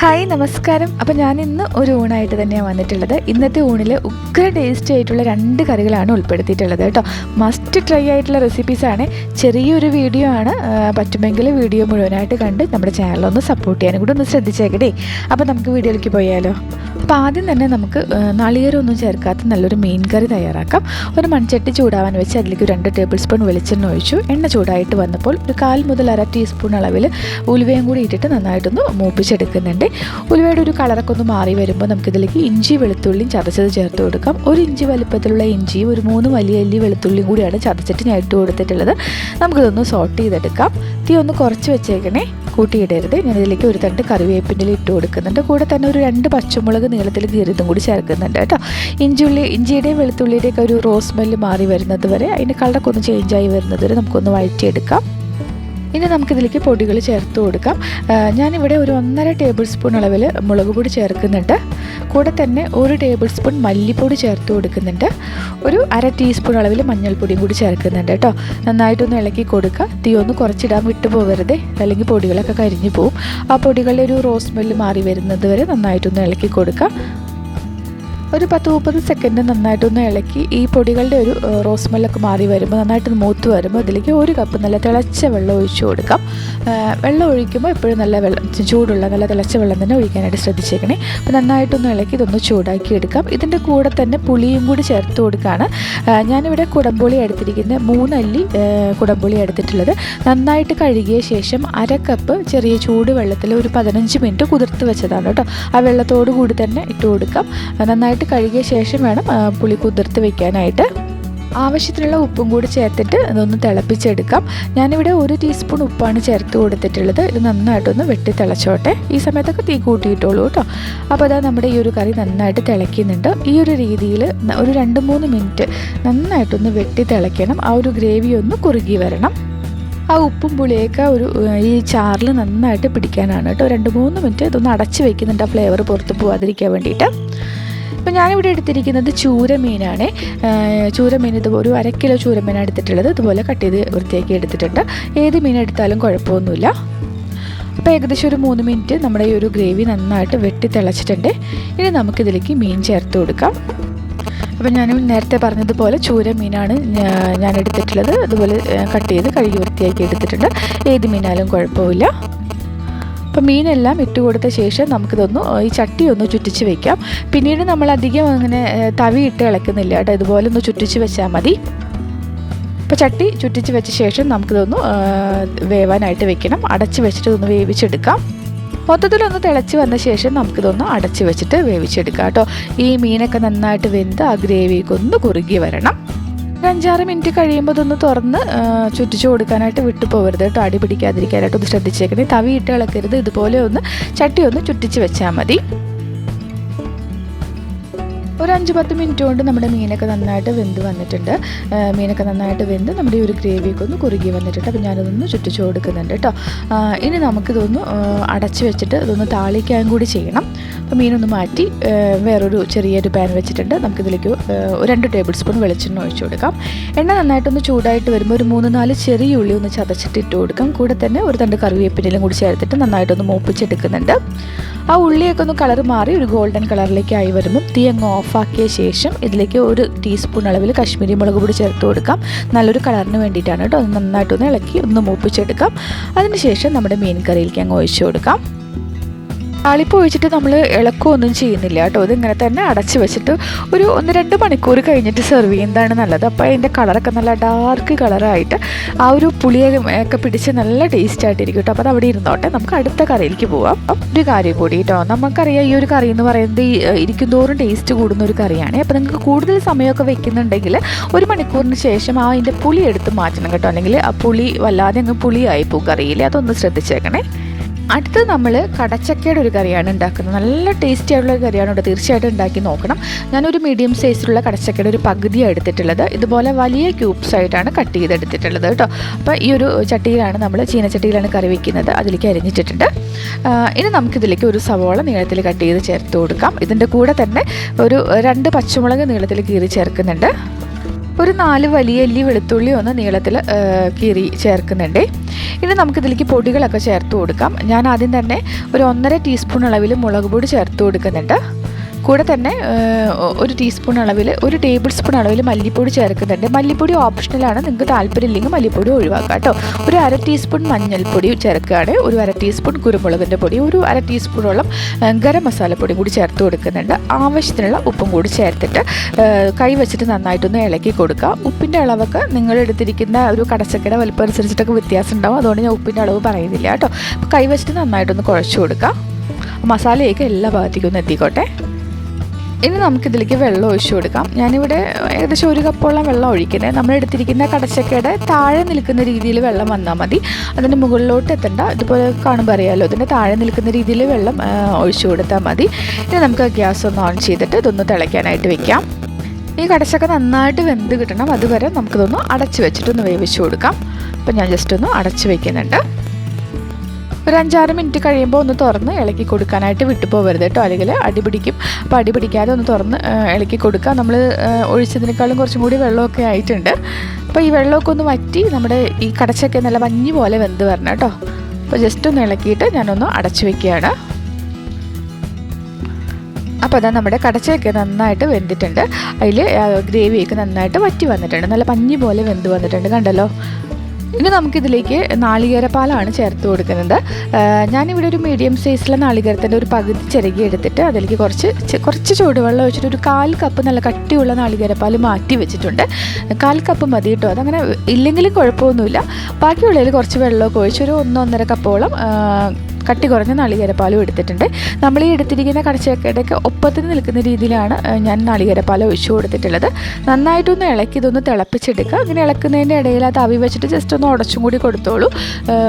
Hi നമസ്കാരം. അപ്പോൾ ഞാൻ ഇന്ന് ഒരു ഊണായിട്ട് തന്നെയാണ് വന്നിട്ടുള്ളത്. ഇന്നത്തെ ഊണിൽ ഉഗ്ര ടേസ്റ്റി ആയിട്ടുള്ള രണ്ട് കറികളാണ് ഉൾപ്പെടുത്തിയിട്ടുള്ളത് കേട്ടോ. മസ്റ്റ് ട്രൈ ആയിട്ടുള്ള റെസിപ്പീസാണ് ചെറിയൊരു വീഡിയോ ആണ്. പറ്റുമെങ്കിൽ വീഡിയോ മുഴുവനായിട്ട് കണ്ട് നമ്മുടെ ചാനലൊന്ന് സപ്പോർട്ട് ചെയ്യാനും കൂടി ഒന്ന് ശ്രദ്ധിച്ചേക്കട്ടെ അപ്പോൾ നമുക്ക് വീഡിയോയിലേക്ക് പോയാലോ? അപ്പോൾ ആദ്യം തന്നെ നമുക്ക് ആ, നാളികേരമൊന്നും ചേർക്കാത്ത നല്ലൊരു മീൻ കറി തയ്യാറാക്കാം. ഒരു മൺചട്ടി ചൂടാവാൻ വെച്ച് അതിലേക്ക് രണ്ട് ടേബിൾ സ്പൂൺ വെളിച്ചെണ്ണ ഒഴിച്ചു. എണ്ണ ചൂടായിട്ട് വന്നപ്പോൾ ഒരു കാൽ മുതൽ അര ടീസ്പൂൺ അളവിൽ ഉലുവയും കൂടി ഇട്ടിട്ട് നന്നായിട്ടൊന്ന് മൂപ്പിച്ചെടുക്കുന്നുണ്ട്. ഉലുവയുടെ ഒരു കളറൊക്കെ ഒന്ന് മാറി വരുമ്പോൾ നമുക്കിതിലേക്ക് ഇഞ്ചി വെളുത്തുള്ളിയും ചതച്ചത് ചേർത്ത് കൊടുക്കാം. ഒരു ഇഞ്ചി വലുപ്പത്തിലുള്ള ഇഞ്ചിയും ഒരു മൂന്ന് വലിയ അല്ലി വെളുത്തുള്ളിയും കൂടിയാണ് ചതച്ചിട്ട് ഞാൻ ഇട്ട് കൊടുത്തിട്ടുള്ളത്. നമുക്കിതൊന്ന് സോട്ട് ചെയ്തെടുക്കാം. തീ ഒന്ന് കുറച്ച് വെച്ചേക്കണേ. കൂട്ടിയിടരുത്. ഞാനിതിലേക്ക് ഒരു തണ്ട് കറിവേപ്പിന്റെ ഇട്ട് കൊടുക്കുന്നുണ്ട്. കൂടെ തന്നെ ഒരു രണ്ട് പച്ചമുളക് നീളത്തിൽ കീറിയതും കൂടി ചേർക്കുന്നുണ്ട് കേട്ടോ. ഇഞ്ചുള്ളി ഇഞ്ചിയുടെയും വെളുത്തുള്ളിയുടെയൊക്കെ ഒരു റോസ് സ്മെല്ല് മാറി വരുന്നത് വരെ അതിന്റെ കളറൊക്കെ ഒന്ന് ചേഞ്ചായി വരുന്നത് വരെ നമുക്കൊന്ന് വഴറ്റിയെടുക്കാം. ഇനി നമുക്കിതിലേക്ക് പൊടികൾ ചേർത്ത് കൊടുക്കാം. ഞാനിവിടെ ഒരു ഒന്നര ടേബിൾ സ്പൂൺ അളവിൽ മുളക് പൊടി ചേർക്കുന്നുണ്ട്. കൂടെ തന്നെ ഒരു ടേബിൾ സ്പൂൺ മല്ലിപ്പൊടി ചേർത്ത് കൊടുക്കുന്നുണ്ട്. ഒരു അര ടീസ്പൂൺ അളവിൽ മഞ്ഞൾപ്പൊടിയും കൂടി ചേർക്കുന്നുണ്ട് കേട്ടോ. നന്നായിട്ടൊന്ന് ഇളക്കി കൊടുക്കുക. തീ ഒന്ന് കുറച്ചിടാൻ വിട്ടു പോകരുത് അല്ലെങ്കിൽ പൊടികളൊക്കെ കരിഞ്ഞു പോവും. ആ പൊടികളുടെ ഒരു റോസ് സ്മെല്ല് മാറി വരുന്നത് വരെ നന്നായിട്ടൊന്ന് ഇളക്കി കൊടുക്കുക. ഒരു പത്ത് മുപ്പത് സെക്കൻഡ് നന്നായിട്ടൊന്ന് ഇളക്കി ഈ പൊടികളുടെ ഒരു റോസ് സ്മെല്ലൊക്കെ മാറി വരുമ്പോൾ നന്നായിട്ട് മൂത്ത് വരുമ്പോൾ അതിലേക്ക് ഒരു കപ്പ് നല്ല തിളച്ച വെള്ളം ഒഴിച്ചു കൊടുക്കാം. വെള്ളം ഒഴിക്കുമ്പോൾ എപ്പോഴും നല്ല വെള്ളം ചൂടുള്ള നല്ല തിളച്ച വെള്ളം തന്നെ ഒഴിക്കാനായിട്ട് ശ്രദ്ധിച്ചേക്കണേ. അപ്പോൾ നന്നായിട്ടൊന്ന് ഇളക്കി ഇതൊന്ന് ചൂടാക്കി എടുക്കാം. ഇതിന്റെ കൂടെ തന്നെ പുളിയും കൂടി ചേർത്ത് കൊടുക്കുകയാണ് ഞാനിവിടെ കുടംപുളി എടുത്തിരിക്കുന്നത് മൂന്നല്ലി കുടംപുളി എടുത്തിട്ടുള്ളത്. നന്നായിട്ട് കഴുകിയ ശേഷം അര കപ്പ് ചെറിയ ചൂട് വെള്ളത്തിൽ ഒരു പതിനഞ്ച് മിനിറ്റ് കുതിർത്ത് വെച്ചതാണ് കേട്ടോ. ആ വെള്ളത്തോടു കൂടി തന്നെ ഇട്ട് കൊടുക്കാം. നന്നായിട്ട് കഴുകിയ ശേഷം വേണം പുളി കുതിർത്ത് വെക്കാനായിട്ട്. ആവശ്യത്തിനുള്ള ഉപ്പും കൂടി ചേർത്തിട്ട് അതൊന്ന് തിളപ്പിച്ചെടുക്കാം. ഞാനിവിടെ ഒരു ടീസ്പൂൺ ഉപ്പാണ് ചേർത്ത് കൊടുത്തിട്ടുള്ളത്. ഇത് നന്നായിട്ടൊന്ന് വെട്ടി തിളച്ചോട്ടെ. ഈ സമയത്തൊക്കെ തീ കൂട്ടിയിട്ടോളൂ കേട്ടോ. അപ്പോൾ അതാ നമ്മുടെ ഈ ഒരു കറി നന്നായിട്ട് തിളയ്ക്കുന്നുണ്ട്. ഈ ഒരു രീതിയിൽ ഒരു രണ്ട് മൂന്ന് മിനിറ്റ് നന്നായിട്ടൊന്ന് വെട്ടി തിളയ്ക്കണം. ആ ഒരു ഗ്രേവി ഒന്ന് കുറുകി വരണം. ആ ഉപ്പും പുളിയൊക്കെ ഒരു ഈ ചാറിൽ നന്നായിട്ട് പിടിക്കാനാണ് കേട്ടോ. രണ്ട് മൂന്ന് മിനിറ്റ് ഇതൊന്ന് അടച്ച് വെക്കുന്നുണ്ട്. ആ ഫ്ലേവർ പുറത്ത് പോകാതിരിക്കാൻ വേണ്ടിയിട്ട്. ഇപ്പം ഞാനിവിടെ എടുത്തിരിക്കുന്നത് ചൂരമീനാണ്. ചൂരമീൻ ഇത് ഒരു അര കിലോ ചൂരമീനാണ് എടുത്തിട്ടുള്ളത്. ഇതുപോലെ കട്ട് ചെയ്ത് വൃത്തിയാക്കി എടുത്തിട്ടുണ്ട്. ഏത് മീൻ എടുത്താലും കുഴപ്പമൊന്നുമില്ല. അപ്പോൾ ഏകദേശം ഒരു മൂന്ന് മിനിറ്റ് നമ്മുടെ ഈ ഒരു ഗ്രേവി നന്നായിട്ട് വെട്ടി തിളച്ചിട്ടുണ്ട്. ഇനി നമുക്കിതിലേക്ക് മീൻ ചേർത്ത് കൊടുക്കാം. അപ്പോൾ ഞാൻ നേരത്തെ പറഞ്ഞതുപോലെ ചൂര മീനാണ് ഞാൻ എടുത്തിട്ടുള്ളത്. അതുപോലെ കട്ട് ചെയ്ത് കഴുകി വൃത്തിയാക്കി എടുത്തിട്ടുണ്ട്. ഏത് മീനാലും കുഴപ്പമില്ല. അപ്പോൾ മീനെല്ലാം ഇട്ട് കൊടുത്ത ശേഷം നമുക്കിതൊന്ന് ഈ ചട്ടി ഒന്ന് ചുറ്റിച്ച് വെക്കാം. പിന്നീട് നമ്മൾ അധികം അങ്ങനെ തവി ഇട്ട് ഇളക്കുന്നില്ല കേട്ടോ. ഇതുപോലെ ഒന്ന് ചുറ്റിച്ച് വെച്ചാൽ മതി. അപ്പോൾ ചട്ടി ചുറ്റിച്ച് വെച്ച ശേഷം നമുക്കിതൊന്ന് വേവാനായിട്ട് വെക്കണം. അടച്ച് വെച്ചിട്ട് ഒന്ന് വേവിച്ചെടുക്കാം. മൊത്തത്തിലൊന്ന് തിളച്ച് വന്ന ശേഷം നമുക്കിതൊന്ന് അടച്ച് വെച്ചിട്ട് വേവിച്ചെടുക്കാം കേട്ടോ. ഈ മീനൊക്കെ നന്നായിട്ട് വെന്ത് ആ ഗ്രേവിയൊക്കെ ഒന്ന് കുറുകി വരണം. അഞ്ചാറ് മിനിറ്റ് കഴിയുമ്പോൾ ഇതൊന്ന് തുറന്ന് ചുറ്റിച്ചു കൊടുക്കാനായിട്ട് വിട്ടു പോകരുത് കേട്ടോ. അടി പിടിക്കാതിരിക്കാനായിട്ട് ഒന്ന് ശ്രദ്ധിച്ചേക്കണേ. തവി ഇട്ട് ഇളക്കരുത്. ഇതുപോലെ ഒന്ന് ചട്ടി ഒന്ന് ചുറ്റിച്ച് വെച്ചാൽ മതി. ഒരു അഞ്ച് പത്ത് മിനിറ്റ് കൊണ്ട് നമ്മുടെ മീനൊക്കെ നന്നായിട്ട് വെന്ത് വന്നിട്ടുണ്ട്. മീനൊക്കെ നന്നായിട്ട് വെന്ത് നമ്മുടെ ഈ ഒരു ഗ്രേവിയൊക്കെ ഒന്ന് കുറുകി വന്നിട്ടുണ്ട്. അപ്പോൾ ഞാനതൊന്ന് ചുറ്റിച്ചു കൊടുക്കുന്നുണ്ട് കേട്ടോ. ഇനി നമുക്കിതൊന്ന് അടച്ച് വെച്ചിട്ട് ഇതൊന്ന് താളിക്കാൻ കൂടി ചെയ്യണം. അപ്പോൾ മീനൊന്ന് മാറ്റി വേറൊരു ചെറിയൊരു പാൻ വെച്ചിട്ടുണ്ട്. നമുക്കിതിലേക്ക് രണ്ട് ടേബിൾ സ്പൂൺ വെളിച്ചെണ്ണ ഒഴിച്ചു കൊടുക്കാം. എണ്ണ നന്നായിട്ടൊന്ന് ചൂടായിട്ട് വരുമ്പോൾ ഒരു മൂന്ന് നാല് ചെറിയ ഉള്ളി ഒന്ന് ചതച്ചിട്ട് ഇട്ട് കൊടുക്കാം. കൂടെ തന്നെ ഒരു തണ്ട് കറിവേപ്പിനെല്ലാം കൂടി ചേർത്തിട്ട് നന്നായിട്ടൊന്ന് മൂപ്പിച്ചെടുക്കുന്നുണ്ട്. ആ ഉള്ളിയൊക്കെ ഒന്ന് കളർ മാറി ഒരു ഗോൾഡൻ കളറിലേക്കായി വരുമ്പോൾ വരുമ്പം തീ അങ്ങ് ഓഫാക്കിയ ശേഷം ഇതിലേക്ക് ഒരു ടീസ്പൂൺ അളവിൽ കശ്മീരി മുളക് പൊടി ചേർത്ത് കൊടുക്കാം. നല്ലൊരു കളറിന് വേണ്ടിയിട്ടാണ് കേട്ടോ. നന്നായിട്ടൊന്ന് ഇളക്കി ഒന്ന് മൂപ്പിച്ചെടുക്കാം. അതിനുശേഷം നമ്മുടെ മീൻ കറിയിലേക്ക് അങ്ങ് ഒഴിച്ചു കൊടുക്കാം. താളിപ്പ് ഒഴിച്ചിട്ട് നമ്മൾ ഇളക്കുകയൊന്നും ചെയ്യുന്നില്ല കേട്ടോ. ഇതിങ്ങനെ തന്നെ അടച്ച് വെച്ചിട്ട് ഒരു ഒന്ന് രണ്ട് മണിക്കൂർ കഴിഞ്ഞിട്ട് സെർവ് ചെയ്യുന്നതാണ് നല്ലത്. അപ്പോൾ അതിന്റെ കളറൊക്കെ നല്ല ഡാർക്ക് കളറായിട്ട് ആ ഒരു പുളിയൊക്കെ ഒക്കെ പിടിച്ച് നല്ല ടേസ്റ്റ് ആയിട്ടിരിക്കും കേട്ടോ. അപ്പോൾ അത് അവിടെ ഇരുന്നോട്ടെ. നമുക്ക് അടുത്ത കറിയിലേക്ക് പോവാം. ഒരു കാര്യം കൂടി കേട്ടോ. നമുക്കറിയാം ഈ ഒരു കറി എന്ന് പറയുന്നത് ഇരിക്കും തോറും ടേസ്റ്റ് കൂടുന്ന ഒരു കറിയാണ്. അപ്പോൾ നിങ്ങൾക്ക് കൂടുതൽ സമയമൊക്കെ വെക്കുന്നുണ്ടെങ്കിൽ ഒരു മണിക്കൂറിന് ശേഷം ആ അതിന്റെ പുളി എടുത്ത് മാറ്റണം കേട്ടോ. അല്ലെങ്കിൽ ആ പുളി വല്ലാതെ അങ്ങ് പുളിയായി പോകും കറിയിൽ. അതൊന്ന് ശ്രദ്ധിച്ചേക്കണേ. അടുത്തത് നമ്മൾ കടച്ചക്കയുടെ ഒരു കറിയാണ് ഉണ്ടാക്കുന്നത്. നല്ല ടേസ്റ്റി ആയിട്ടുള്ള ഒരു കറിയാണ് ഇവിടെ തീർച്ചയായിട്ടും ഉണ്ടാക്കി നോക്കണം. ഞാനൊരു മീഡിയം സൈസിലുള്ള കടച്ചക്കയുടെ ഒരു പകുതിയാണ് എടുത്തിട്ടുള്ളത്. ഇതുപോലെ വലിയ ക്യൂബ്സ് ആയിട്ടാണ് കട്ട് ചെയ്തെടുത്തിട്ടുള്ളത് കേട്ടോ. അപ്പോൾ ഈ ഒരു ചട്ടിയിലാണ് നമ്മൾ ചീനച്ചട്ടിയിലാണ് കറി വയ്ക്കുന്നത് അതിലേക്ക് അരിഞ്ഞിട്ടിട്ടുണ്ട്. ഇനി നമുക്കിതിലേക്ക് ഒരു സവോള നീളത്തിൽ കട്ട് ചെയ്ത് ചേർത്ത് കൊടുക്കാം. ഇതിന്റെ കൂടെ തന്നെ ഒരു രണ്ട് പച്ചമുളക് നീളത്തിൽ കീറി ചേർക്കുന്നുണ്ട്. ഒരു നാല് വലിയ എല്ലി വെളുത്തുള്ളി ഒന്ന് നീളത്തിൽ കീറി ചേർക്കുന്നുണ്ട്. ഇനി നമുക്കിതിലേക്ക് പൊടികളൊക്കെ ചേർത്ത് കൊടുക്കാം. ഞാൻ ആദ്യം തന്നെ ഒരു ഒന്നര ടീസ്പൂൺ അളവിൽ മുളക് പൊടി ചേർത്ത് കൊടുക്കുന്നുണ്ട്. കൂടെ തന്നെ ഒരു ടീസ്പൂൺ അളവിൽ ഒരു ടേബിൾ സ്പൂൺ അളവിൽ മല്ലിപ്പൊടി ചേർക്കുന്നുണ്ട്. മല്ലിപ്പൊടി ഓപ്ഷണലാണ് നിങ്ങൾക്ക് താല്പര്യമില്ലെങ്കിൽ മല്ലിപ്പൊടി ഒഴിവാക്കാം കേട്ടോ. ഒരു അര ടീസ്പൂൺ മഞ്ഞൾപ്പൊടി ചേർക്കുകയാണ്. ഒരു അര ടീസ്പൂൺ കുരുമുളകിന്റെ പൊടി ഒരു അര ടീസ്പൂണോളം ഗരം മസാലപ്പൊടി കൂടി ചേർത്ത് കൊടുക്കുന്നുണ്ട്. ആവശ്യത്തിനുള്ള ഉപ്പും കൂടി ചേർത്തിട്ട് കൈ വെച്ചിട്ട് നന്നായിട്ടൊന്ന് ഇളക്കി കൊടുക്കുക. ഉപ്പിന്റെ അളവൊക്കെ നിങ്ങൾ എടുത്തിരിക്കുന്ന ഒരു കടച്ചക്കയുടെ വലുപ്പം അനുസരിച്ചിട്ടൊക്കെ വ്യത്യാസം ഉണ്ടാവും. അതുകൊണ്ട് ഞാൻ ഉപ്പിന്റെ അളവ് പറയുന്നില്ല കേട്ടോ. കൈ വെച്ചിട്ട് നന്നായിട്ടൊന്ന് കുഴച്ച് കൊടുക്കുക. മസാലയൊക്കെ എല്ലാ ഭാഗത്തേക്കും ഒന്ന് എത്തിക്കോട്ടെ. ഇനി നമുക്കിതിലേക്ക് വെള്ളം ഒഴിച്ചു കൊടുക്കാം. ഞാനിവിടെ ഏകദേശം ഒരു കപ്പോളം വെള്ളം ഒഴിക്കണേ നമ്മൾ എടുത്തിരിക്കുന്ന കടച്ചക്കയുടെ താഴെ നിൽക്കുന്ന രീതിയിൽ വെള്ളം വന്നാൽ മതി. അതിന്റെ മുകളിലോട്ട് എത്തണ്ട. ഇതുപോലെ കാണുമ്പോൾ അറിയാമല്ലോ ഇതിന്റെ താഴെ നിൽക്കുന്ന രീതിയിൽ വെള്ളം ഒഴിച്ചു കൊടുത്താൽ മതി. ഇനി നമുക്ക് ഗ്യാസ് ഒന്ന് ഓൺ ചെയ്തിട്ട് ഇതൊന്ന് തിളയ്ക്കാനായിട്ട് വെക്കാം. ഈ കടച്ചക്ക നന്നായിട്ട് വെന്ത് കിട്ടണം. അതുവരെ നമുക്കിതൊന്ന് അടച്ചു വെച്ചിട്ടൊന്ന് വേവിച്ചു കൊടുക്കാം. അപ്പം ഞാൻ ജസ്റ്റ് ഒന്ന് അടച്ചു വെക്കുന്നുണ്ട്. ഒരു അഞ്ചാറ് മിനിറ്റ് കഴിയുമ്പോൾ ഒന്ന് തുറന്ന് ഇളക്കി കൊടുക്കാനായിട്ട് വിട്ടു പോകരുത് കേട്ടോ. അല്ലെങ്കിൽ അടിപിടിക്കും. അപ്പം അപ്പോൾ അടിപിടിക്കാതെ ഒന്ന് തുറന്ന് ഇളക്കി കൊടുക്കുക നമ്മൾ ഒഴിച്ചതിനേക്കാളും കുറച്ചും കൂടി വെള്ളമൊക്കെ ആയിട്ടുണ്ട്. അപ്പോൾ ഈ വെള്ളമൊക്കെ ഒന്ന് വറ്റി നമ്മുടെ ഈ കടച്ചൊക്കെ നല്ല മഞ്ഞ് പോലെ വെന്ത് വരണം കേട്ടോ. അപ്പോൾ ജസ്റ്റ് ഒന്ന് ഇളക്കിയിട്ട് ഞാനൊന്ന് അടച്ചു വെക്കുകയാണ്. അപ്പോൾ അതാ നമ്മുടെ കടച്ചയൊക്കെ നന്നായിട്ട് വെന്തിട്ടുണ്ട്. അതിൽ ഗ്രേവിയൊക്കെ നന്നായിട്ട് വറ്റി വന്നിട്ടുണ്ട്. നല്ല പഞ്ഞി പോലെ വെന്ത് വന്നിട്ടുണ്ട്. കണ്ടല്ലോ? ഇനി നമുക്കിതിലേക്ക് നാളികേരപ്പാലാണ് ചേർത്ത് കൊടുക്കുന്നത്. ഞാനിവിടെ ഒരു മീഡിയം സൈസിലെ നാളികേരത്തിന്റെ ഒരു പകുതി ചിരകി എടുത്തിട്ട് അതിലേക്ക് കുറച്ച് കുറച്ച് ചൂടുവെള്ളം ഒഴിച്ചിട്ട് ഒരു കാൽ കപ്പ് നല്ല കട്ടിയുള്ള നാളികേരപ്പാൽ മാറ്റി വെച്ചിട്ടുണ്ട്. കാൽ കപ്പ് മതി കേട്ടോ. അതങ്ങനെ ഇല്ലെങ്കിലും കുഴപ്പമൊന്നുമില്ല. ബാക്കിയുള്ളതിൽ കുറച്ച് വെള്ളമൊക്കെ ഒഴിച്ചൊരു ഒന്നൊന്നര കപ്പോളം കട്ടി കുറഞ്ഞ നാളികേരപ്പാലും എടുത്തിട്ടുണ്ട്. നമ്മൾ ഈ എടുത്തിരിക്കുന്ന കടച്ചക്കയുടെയൊക്കെ ഒപ്പത്തിന് നിൽക്കുന്ന രീതിയിലാണ് ഞാൻ നാളികേരപ്പാലം ഒഴിച്ചു കൊടുത്തിട്ടുള്ളത്. നന്നായിട്ടൊന്ന് ഇളക്കി ഇതൊന്ന് തിളപ്പിച്ചെടുക്കുക. അങ്ങനെ ഇളക്കുന്നതിന്റെ ഇടയിൽ അത് അവി വെച്ചിട്ട് ജസ്റ്റ് ഒന്ന് ഉടച്ചും കൂടി കൊടുത്തോളൂ.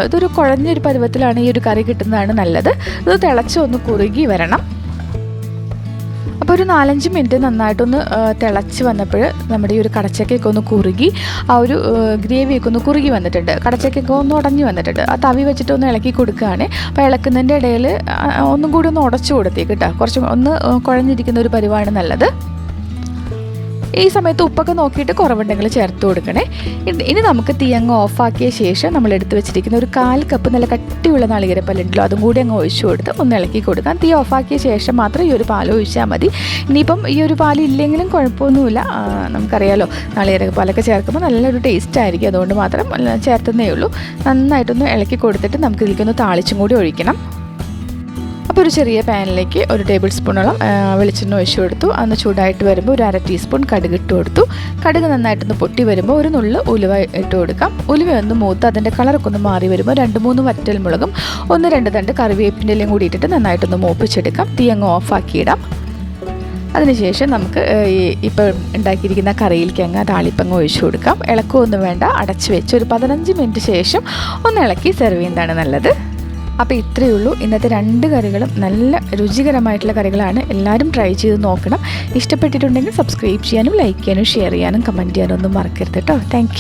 ഇതൊരു കുഴഞ്ഞൊരു പരുവത്തിലാണ് ഈ ഒരു കറി കിട്ടുന്നതാണ് നല്ലത്. ഇത് തിളച്ച് ഒന്ന് കുറുകി വരണം. അപ്പോൾ ഒരു നാലഞ്ച് മിനിറ്റ് നന്നായിട്ടൊന്ന് തിളച്ച് വന്നപ്പോൾ നമ്മുടെ ഈ ഒരു കടച്ചക്കയൊക്കെ ഒന്ന് കുറുകി ആ ഒരു ഗ്രേവിയൊക്കെ ഒന്ന് കുറുകി വന്നിട്ടുണ്ട്. കടച്ചക്കയൊക്കെ ഒന്ന് ഉടഞ്ഞു വന്നിട്ടുണ്ട്. ആ തവി വെച്ചിട്ട് ഒന്ന് ഇളക്കി കൊടുക്കുകയാണ്. അപ്പോൾ ഇളക്കുന്നതിന്റെ ഇടയിൽ ഒന്നും കൂടി ഒന്ന് ഉടച്ചു കൊടുത്തേക്ക് കേട്ടോ കുറച്ച് ഒന്ന് കുഴഞ്ഞിരിക്കുന്ന ഒരു പരിവാണ് നല്ലത്. ഈ സമയത്ത് ഉപ്പൊക്കെ നോക്കിയിട്ട് കുറവുണ്ടെങ്കിൽ ചേർത്ത് കൊടുക്കണേ. ഇനി- നമുക്ക് തീ അങ്ങ് ഓഫാക്കിയ ശേഷം നമ്മൾ എടുത്ത് വെച്ചിരിക്കുന്ന ഒരു കാൽ കപ്പ് നല്ല കട്ടിയുള്ള നാളികരപ്പല്ലുണ്ടല്ലോ അതും കൂടി അങ്ങ് ഒഴിച്ചു കൊടുത്ത് ഒന്ന് ഇളക്കി കൊടുക്കാം. തീ ഓഫാക്കിയ ശേഷം മാത്രം ഈ ഒരു പാൽ ഒഴിച്ചാൽ മതി. ഇനിയിപ്പം ഈ ഒരു പാൽ ഇല്ലെങ്കിലും കുഴപ്പമൊന്നുമില്ല. നമുക്കറിയാലോ നാളികേരപ്പാലൊക്കെ ചേർക്കുമ്പോൾ നല്ലൊരു ടേസ്റ്റ് ആയിരിക്കും. അതുകൊണ്ട് മാത്രം ചേർത്തുന്നേ ഉള്ളൂ. നന്നായിട്ടൊന്ന് ഇളക്കി കൊടുത്തിട്ട് നമുക്ക് ഇതിലേക്കൊന്ന് താളിച്ചും കൂടി ഒഴിക്കണം. അപ്പോൾ ഒരു ചെറിയ പാനിലേക്ക് ഒരു ടേബിൾ സ്പൂണോളം വെളിച്ചെണ്ണ ഒഴിച്ചു കൊടുത്തു. അന്ന് ചൂടായിട്ട് വരുമ്പോൾ ഒരു അര ടീസ്പൂൺ കടുക് ഇട്ട് കൊടുത്തു. കടുക് നന്നായിട്ടൊന്ന് പൊട്ടി വരുമ്പോൾ ഒരു നുള്ള് ഉലുവ ഇട്ട് കൊടുക്കാം. ഉലുവ ഒന്ന് മൂത്ത് അതിന്റെ കളറൊക്കെ ഒന്ന് മാറി വരുമ്പോൾ രണ്ട് മൂന്ന് വറ്റൽ മുളകും ഒന്ന് രണ്ട് തണ്ട് കറിവേപ്പിന്റെ എല്ലാം കൂടി ഇട്ടിട്ട് നന്നായിട്ടൊന്ന് മൂപ്പിച്ചെടുക്കാം. തീ അങ്ങ് ഓഫാക്കിയിടാം അതിനുശേഷം നമുക്ക് ഈ ഇപ്പം ഉണ്ടാക്കിയിരിക്കുന്ന കറിയിലേക്ക് അങ്ങ് താളിപ്പങ്ങ് ഒഴിച്ചു കൊടുക്കാം. ഇളക്കമൊന്നും വേണ്ട. അടച്ചു വെച്ച് ഒരു പതിനഞ്ച് മിനിറ്റ് ശേഷം ഒന്ന് ഇളക്കി സെർവ് ചെയ്യുന്നതാണ് നല്ലത്. അപ്പോൾ ഇത്രയേ ഉള്ളൂ. ഇന്നത്തെ രണ്ട് കറികളും നല്ല രുചികരമായിട്ടുള്ള കറികളാണ്. എല്ലാവരും ട്രൈ ചെയ്ത് നോക്കണം. ഇഷ്ടപ്പെട്ടിട്ടുണ്ടെങ്കിൽ സബ്സ്ക്രൈബ് ചെയ്യാനും ലൈക്ക് ചെയ്യാനും ഷെയർ ചെയ്യാനും കമന്റ് ചെയ്യാനും ഒന്നും മറക്കരുത് കേട്ടോ താങ്ക്